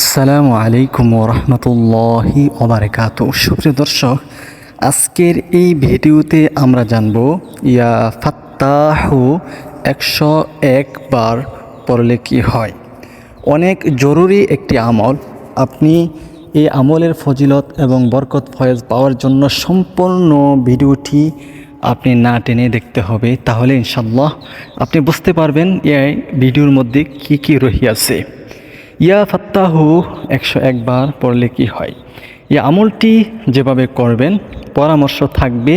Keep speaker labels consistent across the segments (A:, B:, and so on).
A: আসসালামু আলাইকুম রহমতুল্লাহি ওবরাকাত সুপ্রিয় দর্শক, আজকের এই ভিডিওতে আমরা জানব, ইয়া ফাত্তাহু একশো একবার পড়লে কি হয়? অনেক জরুরি একটি আমল। আপনি এই আমলের ফজিলত এবং বরকত ফয়েজ পাওয়ার জন্য সম্পূর্ণ ভিডিওটি আপনি না টেনে দেখতে হবে। তাহলে ইনশাল্লাহ আপনি বুঝতে পারবেন এই ভিডিওর মধ্যে কি কি রহিয়াছে ইয়া ফাত্তাহু, একশো একবার পড়লে কি হয়? এই আমলটি যেভাবে করবেন, পরামর্শ থাকবে,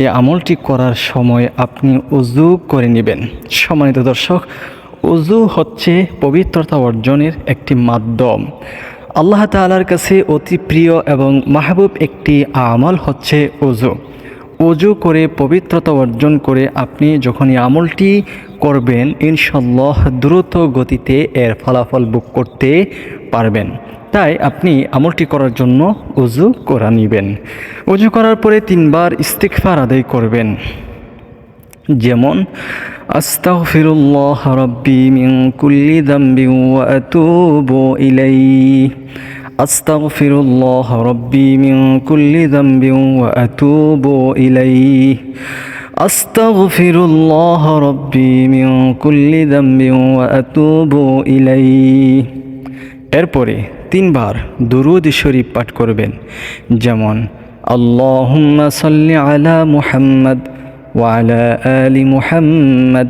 A: এই আমলটি করার সময় আপনি উজু করে নেবেন। সম্মানিত দর্শক, উজু হচ্ছে পবিত্রতা অর্জনের একটি মাধ্যম। আল্লাহ তালার কাছে অতি প্রিয় এবং মাহবুব একটি আমল হচ্ছে উজু। অজু করে, পবিত্রতা অর্জন করে আপনি যখন এই আমলটি করবেন ইনশাল্লাহ দ্রুত গতিতে এর ফলাফল বুক করতে পারবেন। তাই আপনি আমলটি করার জন্য অজু করা নিবেন। অজু করার পরে তিনবার ইস্তিকফার আদায় করবেন। যেমন, আস্তাগফিরুল্লাহ রাব্বি মিন কুল্লি যামবিন ওয়া আতুবু ইলাইহি। আস্তাগফিরুল্লাহ রাব্বি মিন কুল্লি যামবিন ওয়া আতুবু ইলাইহি আস্তাগফিরুল্লাহ রাব্বি মিন কুল্লি যামবিন ওয়া আতুবু ইলাইহি এরপরে তিনবার দুরুদ শরীফ পাঠ করবেন যেমন আল্লাহুম্মা সাল্লি আলা মুহাম্মদ وعلى آل محمد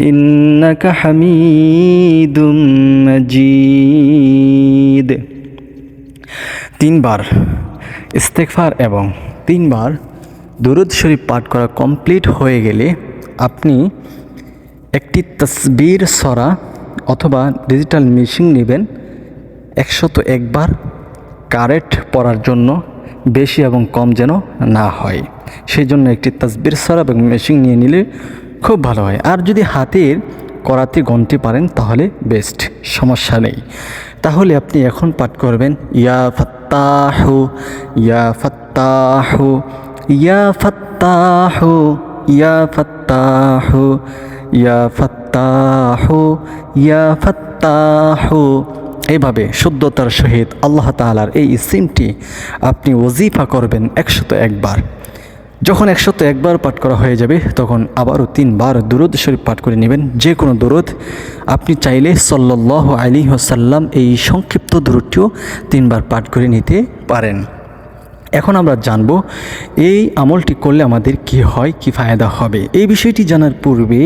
A: إنك حميد مجيد তিনবার ইস্তেকফার এবং তিনবার দুরুদ শরীফ পাঠ করা কমপ্লিট হয়ে গেলে আপনি একটি তসবির সরা অথবা ডিজিটাল মেশিন নেবেন একশত একবার কারেক্ট পড়ার জন্য বেশি এবং কম যেন না হয় সেই জন্য একটি তসবির সরা এবং মেশিন নিয়ে নিলে খুব ভালো হয়। আর যদি হাতের করাতে গণতে পারেন, তাহলে বেস্ট সমস্যা নেই। তাহলে আপনি এখন পাঠ করবেন, ইয়া ফাত্তাহু ইয়া ফাত্তাহু ইয়া ফাত্তাহু ইয়া ফাত্তাহু ইয়া ফাত্তাহু ইয়া ফাত্তাহু। এইভাবে শুদ্ধতার সহিত আল্লাহ তালার এই সিমটি আপনি ওজিফা করবেন একশত একবার। যখন একশত একবার পাঠ করা হয়ে যাবে, তখন আবারও তিনবার দুরুদ শরীফ পাঠ করে নেবেন। যে কোনো দুরুদ আপনি চাইলে সল্লাহ আলী হাসাল্লাম এই সংক্ষিপ্ত দূরটিও তিনবার পাঠ করে নিতে পারেন। এখন আমরা জানব, এই আমলটি করলে আমাদের কি হয়, কি ফায়দা হবে? এই বিষয়টি জানার পূর্বে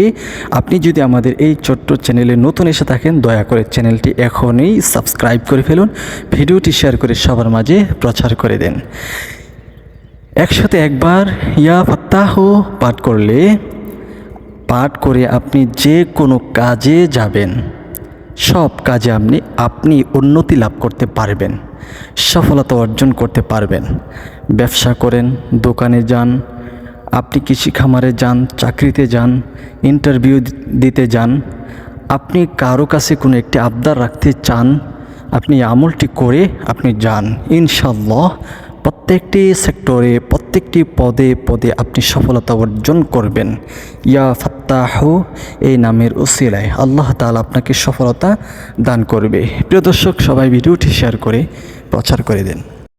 A: আপনি যদি আমাদের এই ছোট্ট চ্যানেলে নতুন এসে থাকেন, দয়া করে চ্যানেলটি এখনই সাবস্ক্রাইব করে ফেলুন, ভিডিওটি শেয়ার করে সবার মাঝে প্রচার করে দেন। একসাথে একবার ইয়া ফাত্তাহ পাঠ করলে, পাঠ করে আপনি যে কোনো কাজে যাবেন। সব কাজে আপনি আপনি উন্নতি লাভ করতে পারবেন, সফলতা অর্জন করতে পারবেন। ব্যবসা করেন, দোকানে যান, আপনি কৃষি খামারে যান, চাকরিতে যান ইন্টারভিউ দিতে যান, আপনি কারও কাছে কোনো একটি আবদার রাখতে চান, আপনি আমলটি করে আপনি যান। ইনশাল্লাহ প্রত্যেকটি সেক্টরে, প্রত্যেকটি পদে পদে আপনি সফলতা অর্জন করবেন। ইয়া ফাত্তাহ, এই নামের ওসিলায় আল্লাহ তালা আপনাকে সফলতা দান করবে। প্রিয় দর্শক, সবাই ভিডিওটি শেয়ার করে প্রচার করে দেন।